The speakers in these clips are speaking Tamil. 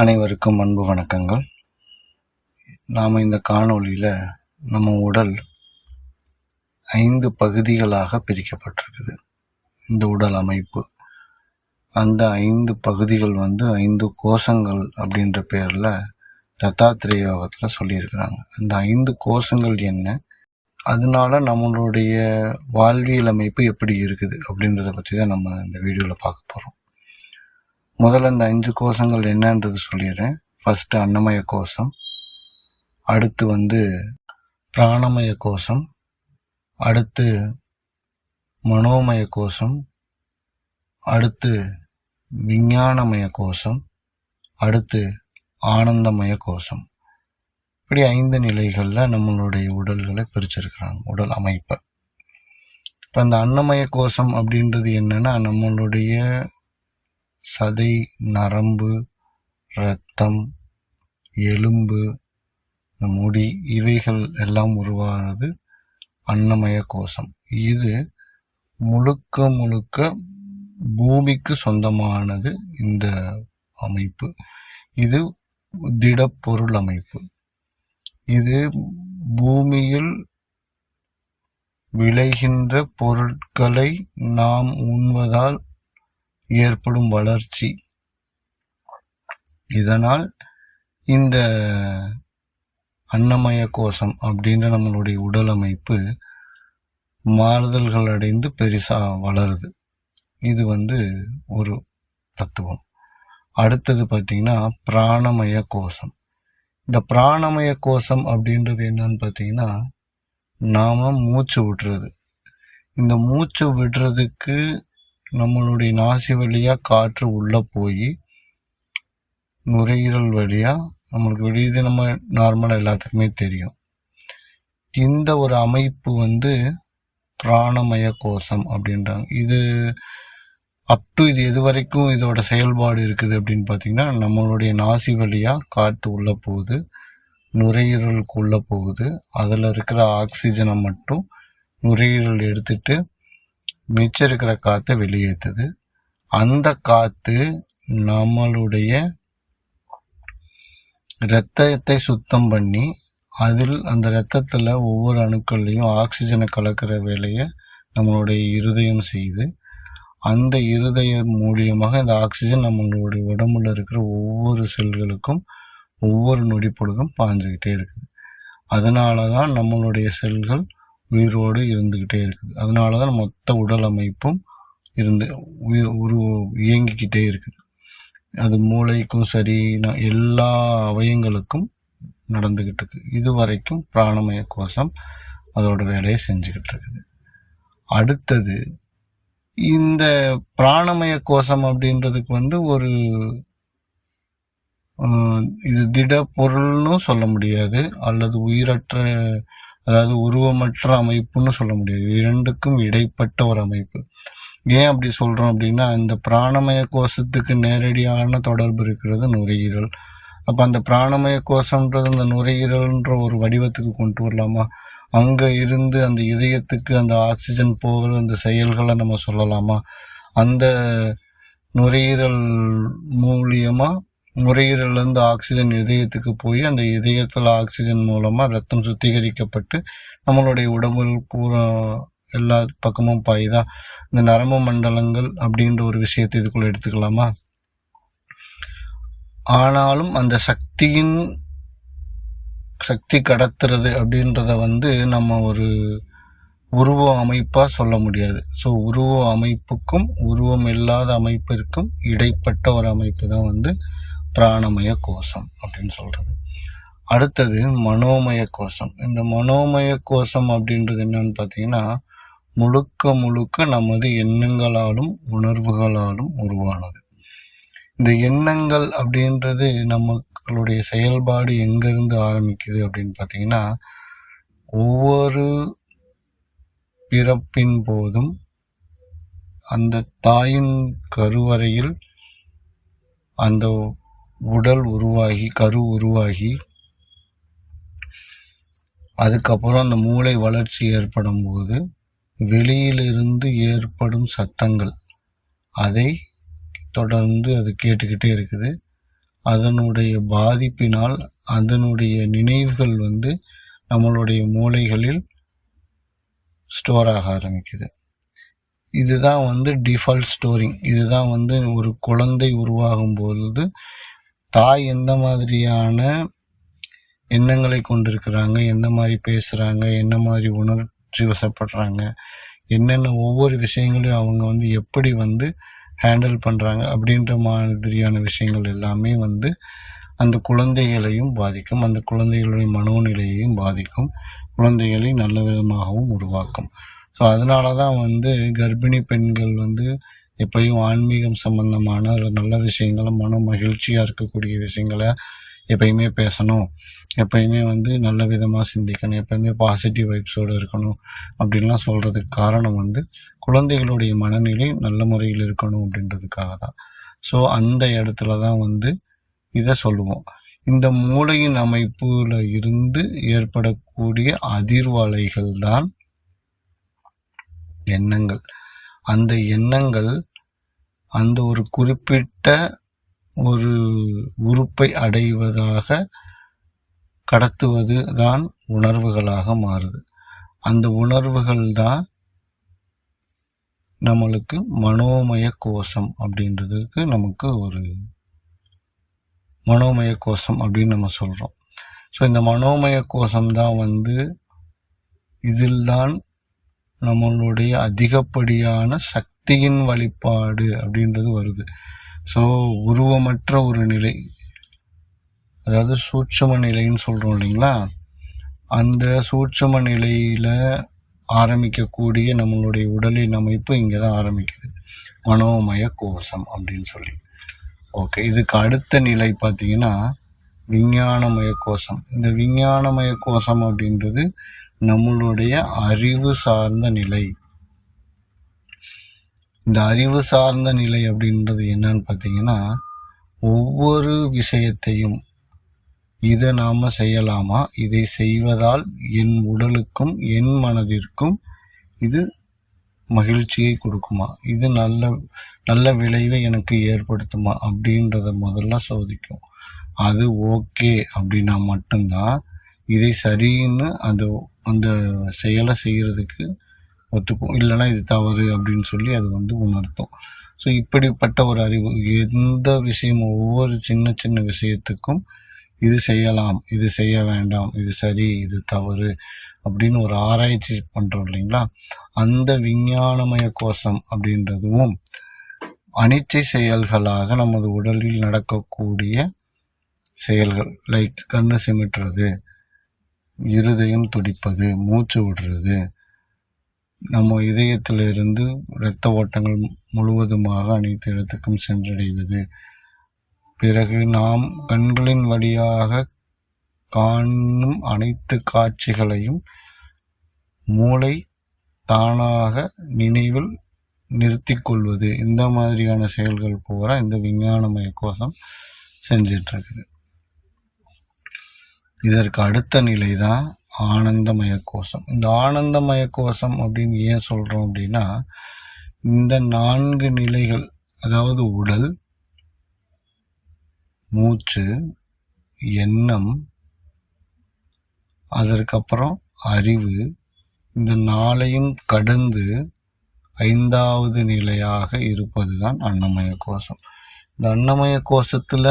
அனைவருக்கும் அன்பு வணக்கங்கள். நாம் இந்த காணொளியில் நம்ம உடல் ஐந்து பகுதிகளாக பிரிக்கப்பட்டிருக்குது. இந்த உடல் அமைப்பு. அந்த ஐந்து பகுதிகள் வந்து ஐந்து கோஷங்கள் அப்படின்ற பேரில் தத்தாத்திரேய யோகத்தில் சொல்லியிருக்கிறாங்க. அந்த ஐந்து கோஷங்கள் என்ன? அதனால நம்மளுடைய வாழ்வியல் அமைப்பு எப்படி இருக்குது அப்படின்றத பற்றி தான் நம்ம இந்த வீடியோவில் பார்க்க போகிறோம் முதல்ல இந்த அஞ்சு கோஷங்கள் என்னன்றது சொல்லிடுறேன். ஃபஸ்ட்டு அன்னமய கோஷம். அடுத்து வந்து பிராணமய கோஷம். அடுத்து மனோமய கோஷம். அடுத்து விஞ்ஞானமய கோஷம். அடுத்து ஆனந்தமய கோஷம். இப்படி ஐந்து நிலைகளில் நம்மளுடைய உடல்களை பிரிச்சிருக்கிறாங்க உடல் அமைப்பை. இப்போ இந்த அன்னமய கோஷம் அப்படின்றது என்னென்னா நம்மளுடைய சதை நரம்பு இரத்தம் எலும்பு முடி இவைகள் எல்லாம் உருவானது அன்னமய கோஷம். இது முழுக்க முழுக்க பூமிக்கு சொந்தமானது இந்த அமைப்பு. இது திடப்பொருள் அமைப்பு. இது பூமியில் விளைகின்ற பொருட்களை நாம் உண்வதால் ஏற்படும் வளர்ச்சி. இதனால் இந்த அன்னமய கோஷம் அப்படின்ற நம்மளுடைய உடல் அமைப்பு மாறுதல்கள் அடைந்து பெருசாக வளருது. இது வந்து ஒரு தத்துவம். அடுத்தது பார்த்தீங்கன்னா பிராணமய கோஷம். இந்த பிராணமய கோஷம் அப்படின்றது என்னன்னு பார்த்தீங்கன்னா நாம மூச்சு விடுறது இந்த மூச்சு விடுறதுக்கு நம்மளுடைய நாசி வழியாக காற்று உள்ளே போய் நுரையீரல் வழியாக நம்மளுக்கு வெளியுது நம்ம நார்மலாக எல்லாத்துக்குமே தெரியும். இந்த ஒரு அமைப்பு வந்து பிராணமய கோஷம் அப்படின்றாங்க. இது அப் டு இது எது வரைக்கும் இதோட செயல்பாடு இருக்குது அப்படின்னு பார்த்தீங்கன்னா நம்மளுடைய நாசி வழியாக காற்று உள்ளே போகுது நுரையீரலுக்கு உள்ளே போகுது. அதில் இருக்கிற ஆக்சிஜனை மட்டும் நுரையீரல் எடுத்துட்டு மிச்சம் இருக்கிற காற்றை வெளியேற்றுது அந்த காற்று நம்மளுடைய இரத்தத்தை சுத்தம் பண்ணி அதில் அந்த இரத்தத்தில் ஒவ்வொரு அணுக்கள்லையும் ஆக்சிஜனை கலக்கிற வேலையை நம்மளுடைய இருதயம் செய்யுது. அந்த இருதயம் மூலியமாக இந்த ஆக்சிஜன் நம்மளுடைய உடம்புல இருக்கிற ஒவ்வொரு செல்களுக்கும் ஒவ்வொரு நொடி பொழுதும் பாஞ்சுக்கிட்டே இருக்குது. அதனால தான் நம்மளுடைய செல்கள் உயிரோடு இருந்துக்கிட்டே இருக்குது. அதனால தான் மொத்த உடல் அமைப்பும் இருந்து உயிர் உரு இயங்கிக்கிட்டே இருக்குது. அது மூளைக்கும் சரி எல்லா அவயங்களுக்கும் நடந்துக்கிட்டு இருக்கு. இது வரைக்கும் பிராணமய கோஷம் அதோட வேலையை செஞ்சுக்கிட்டு இருக்குது. அடுத்தது இந்த பிராணமய கோஷம் அப்படின்றதுக்கு வந்து ஒரு இது திட பொருள்னு சொல்ல முடியாது அல்லது உயிரற்ற அதாவது உருவமற்ற அமைப்புன்னு சொல்ல முடியாது. இரண்டுக்கும் இடைப்பட்ட ஒரு அமைப்பு. ஏன் அப்படி சொல்றோம் அப்படின்னா இந்த பிராணமய கோஷத்துக்கு நேரடியான தொடர்பு இருக்கிறது நுரையீரல். அப்ப அந்த பிராணமய கோஷம்ன்றது அந்த நுரையீரல்ன்ற ஒரு வடிவத்துக்கு கொண்டு வரலாமா? அங்க இருந்து அந்த இதயத்துக்கு அந்த ஆக்சிஜன் போகிற அந்த செயல்களை நம்ம சொல்லலாமா? அந்த நுரையீரல் மூலியமா நுரையீரலேருந்து ஆக்சிஜன் இதயத்துக்கு போய் அந்த இதயத்தில் ஆக்சிஜன் மூலமாக ரத்தம் சுத்திகரிக்கப்பட்டு நம்மளுடைய உடம்பு பூரா எல்லா பக்கமும் பாயுதா? இந்த நரம்பு மண்டலங்கள் அப்படின்ற ஒரு விஷயத்தை இதுக்குள்ள எடுத்துக்கலாமா? ஆனாலும் அந்த சக்தியின் சக்தி கடத்துறது அப்படின்றத வந்து நம்ம ஒரு உருவ அமைப்பாக சொல்ல முடியாது. ஸோ உருவ அமைப்புக்கும் உருவம் இல்லாத அமைப்பிற்கும் இடைப்பட்ட ஒரு அமைப்பு தான் வந்து பிராணமய கோஷம் அப்படின்னு சொல்கிறது அடுத்தது மனோமய கோஷம். இந்த மனோமய கோஷம் அப்படின்றது என்னன்னு பார்த்தீங்கன்னா முழுக்க முழுக்க நமது எண்ணங்களாலும் உணர்வுகளாலும் உருவானது. இந்த எண்ணங்கள் அப்படின்றது நம்மளுடைய செயல்பாடு எங்கேருந்து ஆரம்பிக்குது அப்படின்னு பார்த்தீங்கன்னா ஒவ்வொரு பிறப்பின் போதும் அந்த தாயின் கருவறையில் அந்த உடல் உருவாகி கரு உருவாகி அதுக்கப்புறம் அந்த மூளை வளர்ச்சி ஏற்படும் போது வெளியிலிருந்து ஏற்படும் சத்தங்கள் அதை தொடர்ந்து அது கேட்டுக்கிட்டே இருக்குது. அதனுடைய பாதிப்பினால் அதனுடைய நினைவுகள் வந்து நம்மளுடைய மூளைகளில் ஸ்டோர் ஆக ஆரம்பிக்குது. இதுதான் வந்து டிஃபால்ட் ஸ்டோரிங் இதுதான் வந்து ஒரு குழந்தை உருவாகும் பொழுது தாய் எந்த மாதிரியான எண்ணங்களை கொண்டிருக்கிறாங்க? எந்த மாதிரி பேசுகிறாங்க என்ன மாதிரி உணர்ச்சி வசப்படுறாங்க? என்னென்ன ஒவ்வொரு விஷயங்களையும் அவங்க வந்து எப்படி வந்து ஹேண்டில் பண்ணுறாங்க அப்படின்ற மாதிரியான விஷயங்கள் எல்லாமே வந்து அந்த குழந்தைகளையும் பாதிக்கும். அந்த குழந்தைகளுடைய மனோநிலையையும் பாதிக்கும். குழந்தைகளை நல்ல விதமாகவும் உருவாக்கும். ஸோ அதனால தான் வந்து கர்ப்பிணி பெண்கள் வந்து எப்பயும் ஆன்மீகம் சம்பந்தமான நல்ல விஷயங்களை மன மகிழ்ச்சியாக இருக்கக்கூடிய விஷயங்களை எப்பயுமே பேசணும். எப்பயுமே வந்து நல்ல விதமாக சிந்திக்கணும். எப்பயுமே பாசிட்டிவ் வைப்ஸோடு இருக்கணும். அப்படின்லாம் சொல்கிறதுக்கு காரணம் வந்து குழந்தைகளுடைய மனநிலை நல்ல முறையில் இருக்கணும் அப்படின்றதுக்காக தான். ஸோ அந்த இடத்துல தான் வந்து இதை சொல்லுவோம். இந்த மூளையின் அமைப்புல இருந்து ஏற்படக்கூடிய அதிர்வலைகள் தான் எண்ணங்கள். அந்த எண்ணங்கள் அந்த ஒரு குறிப்பிட்ட ஒரு உறுப்பை அடைவதாக கடத்துவது தான் உணர்வுகளாக மாறுது. அந்த உணர்வுகள் தான் நம்மளுக்கு மனோமய கோஷம் அப்படின்றதுக்கு நமக்கு ஒரு மனோமய கோஷம் அப்படின்னு நம்ம சொல்கிறோம் ஸோ இந்த மனோமய கோஷம் தான் வந்து இதில் தான் நம்மளுடைய அதிகப்படியான சக்தி சக்தியின் வழிபாடு அப்படின்றது வருது. ஸோ உருவமற்ற ஒரு நிலை அதாவது சூட்சம நிலைன்னு சொல்கிறோம் இல்லைங்களா? அந்த சூட்சம நிலையில் ஆரம்பிக்கக்கூடிய நம்மளுடைய உடலின் அமைப்பு இங்கே தான் ஆரம்பிக்குது. மனோமய கோஷம் அப்படின்னு சொல்லி. ஓகே இதுக்கு அடுத்த நிலை பார்த்தீங்கன்னா விஞ்ஞானமய கோஷம். இந்த விஞ்ஞானமய கோஷம் அப்படின்றது நம்மளுடைய அறிவு சார்ந்த நிலை. இந்த அறிவு சார்ந்த நிலை அப்படின்றது என்னன்னு பார்த்தீங்கன்னா ஒவ்வொரு விஷயத்தையும் இதை நாம் செய்யலாமா? இதை செய்வதால் என் உடலுக்கும் என் மனதிற்கும் இது மகிழ்ச்சியை கொடுக்குமா? இது நல்ல நல்ல விளைவை எனக்கு ஏற்படுத்துமா? அப்படின்றத முதல்ல சோதிக்கும். அது ஓகே அப்படின்னா மட்டும்தான் இதை சரின்னு அந்த அந்த செயலை செய்கிறதுக்கு ஒத்துக்கும். இல்லைன்னா இது தவறு அப்படின்னு சொல்லி அது வந்து உணர்த்தும். ஸோ இப்படிப்பட்ட ஒரு அறிவு எந்த விஷயமும் ஒவ்வொரு சின்ன சின்ன விஷயத்துக்கும் இது செய்யலாம் இது செய்ய வேண்டாம் இது சரி இது தவறு அப்படின்னு ஒரு ஆராய்ச்சி பண்ணுறோம் இல்லைங்களா? அந்த விஞ்ஞானமய கோஷம் அப்படின்றதும் அனிச்சை செயல்களாக நமது உடலில் நடக்கக்கூடிய செயல்கள் லைக் கண்ணு சிமிட்டுறது இருதயம் துடிப்பது மூச்சு விடுறது நம்ம இதயத்திலிருந்து இரத்த ஓட்டங்கள் முழுவதுமாக அனைத்து இடத்துக்கும் சென்றடைவது. பிறகு நாம் கண்களின் வழியாக காணும் அனைத்து காட்சிகளையும் மூளை தானாக நினைவில் நிறுத்தி கொள்வது. இந்த மாதிரியான செயல்கள் பூரா இந்த விஞ்ஞானமய கோஷம் செஞ்சிட்ருக்குது. இதற்கு அடுத்த நிலை தான் ஆனந்தமய கோஷம் இந்த ஆனந்தமய கோஷம் அப்படின்னு ஏன் சொல்கிறோம் அப்படின்னா இந்த நான்கு நிலைகள் அதாவது உடல் மூச்சு எண்ணம் அதற்கப்புறம் அறிவு இந்த நாளையும் கடந்து ஐந்தாவது நிலையாக இருப்பது தான் அன்னமய கோஷம் இந்த அன்னமய கோஷத்தில்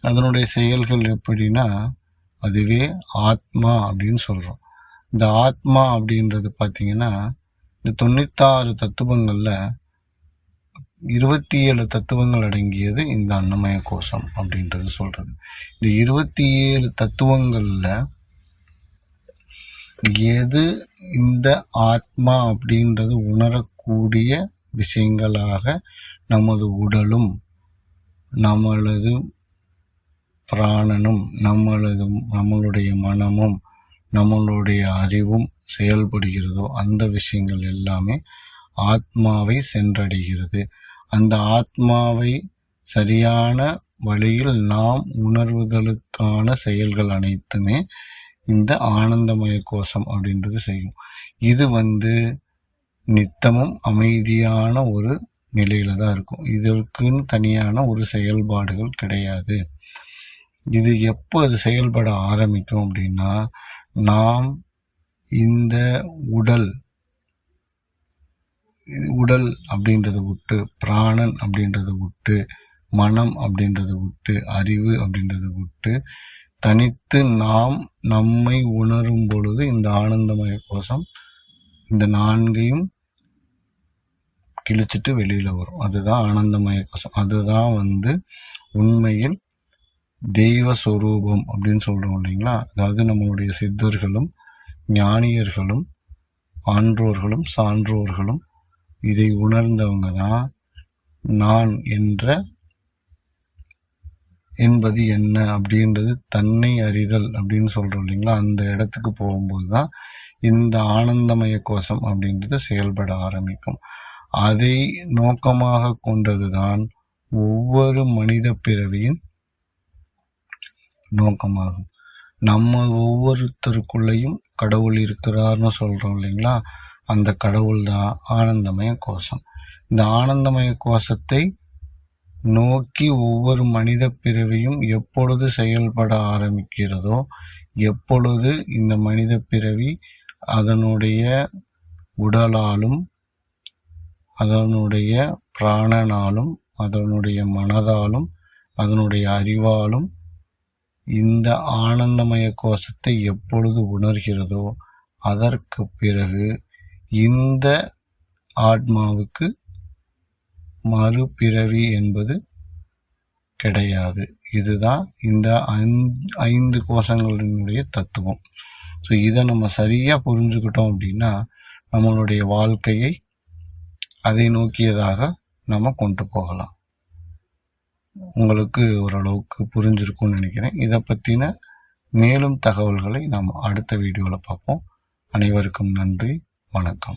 அதனுடைய செயல்கள் எப்படின்னா அதுவே ஆத்மா அப்படின்னு சொல்கிறோம் இந்த ஆத்மா அப்படின்றது பார்த்திங்கன்னா இந்த தொண்ணூத்தாறு தத்துவங்களில் இருபத்தி ஏழு தத்துவங்கள் அடங்கியது இந்த அன்னமய கோஷம் அப்படின்றது சொல்கிறது இந்த இருபத்தி ஏழு தத்துவங்களில் எது இந்த ஆத்மா அப்படின்றது உணரக்கூடிய விஷயங்களாக நமது உடலும் நம்மளது பிராணனும் நம்மளது நம்மளுடைய மனமும் நம்மளுடைய அறிவும் செயல்படுகிறதோ அந்த விஷயங்கள் எல்லாமே ஆத்மாவை சென்றடைகிறது. அந்த ஆத்மாவை சரியான வழியில் நாம் உணர்வுதலுக்கான செயல்கள் அனைத்துமே இந்த ஆனந்தமய கோஷம் அப்படின்றது செய்யும். இது வந்து நித்தமும் அமைதியான ஒரு நிலையில தான் இருக்கும். இதற்குன்னு தனியான ஒரு செயல்பாடுகள் கிடையாது. இது எப்போ அது செயல்பட ஆரம்பிக்கும் அப்படின்னா நாம் இந்த உடல் உடல் அப்படின்றத விட்டு பிராணன் அப்படின்றத விட்டு மனம் அப்படின்றத விட்டு அறிவு அப்படின்றத விட்டு தனித்து நாம் நம்மை உணரும் பொழுது இந்த ஆனந்தமய கோஷம் இந்த நான்கையும் கிழிச்சிட்டு வெளியில் வரும். அதுதான் ஆனந்தமய கோஷம். அதுதான் வந்து உண்மையில் தெய்வ சொரூபம் அப்படின்னு சொல்கிறோம் இல்லைங்களா? அதாவது நம்மளுடைய சித்தர்களும் ஞானியர்களும் ஆன்றோர்களும் சான்றோர்களும் இதை உணர்ந்தவங்க தான் நான் என்ற என்பது என்ன அப்படின்றது தன்னை அறிதல் அப்படின்னு சொல்கிறோம் இல்லைங்களா? அந்த இடத்துக்கு போகும்போது தான் இந்த ஆனந்தமய கோஷம் அப்படின்றது செயல்பட ஆரம்பிக்கும். அதை நோக்கமாக கொண்டதுதான் ஒவ்வொரு மனித பிறவியின் நோக்கமாகும். நம்ம ஒவ்வொருத்தருக்குள்ளேயும் கடவுள் இருக்கிறார்னு சொல்கிறோம் இல்லைங்களா? அந்த கடவுள் தான் ஆனந்தமய கோஷம். இந்த ஆனந்தமய கோஷத்தை நோக்கி ஒவ்வொரு மனித பிறவியும் எப்பொழுது செயல்பட ஆரம்பிக்கிறதோ எப்பொழுது இந்த மனித பிறவி அதனுடைய உடலாலும் அதனுடைய பிராணனாலும் அதனுடைய மனதாலும் அதனுடைய அறிவாலும் இந்த ஆனந்தமய கோஷத்தை எப்பொழுது உணர்கிறதோ அதற்கு பிறகு இந்த ஆத்மாவுக்கு மறுபிறவி என்பது கிடையாது. இதுதான் இந்த ஐந்து கோஷங்களினுடைய தத்துவம். ஸோ இதை நம்ம சரியாக புரிஞ்சுக்கிட்டோம் அப்படின்னா நம்மளுடைய வாழ்க்கையை அதை நோக்கியதாக நம்ம கொண்டு போகலாம். உங்களுக்கு ஓரளவுக்கு புரிஞ்சிருக்கும்னு நினைக்கிறேன். இதை பற்றின மேலும் தகவல்களை நாம் அடுத்த வீடியோவில் பார்ப்போம். அனைவருக்கும் நன்றி. வணக்கம்.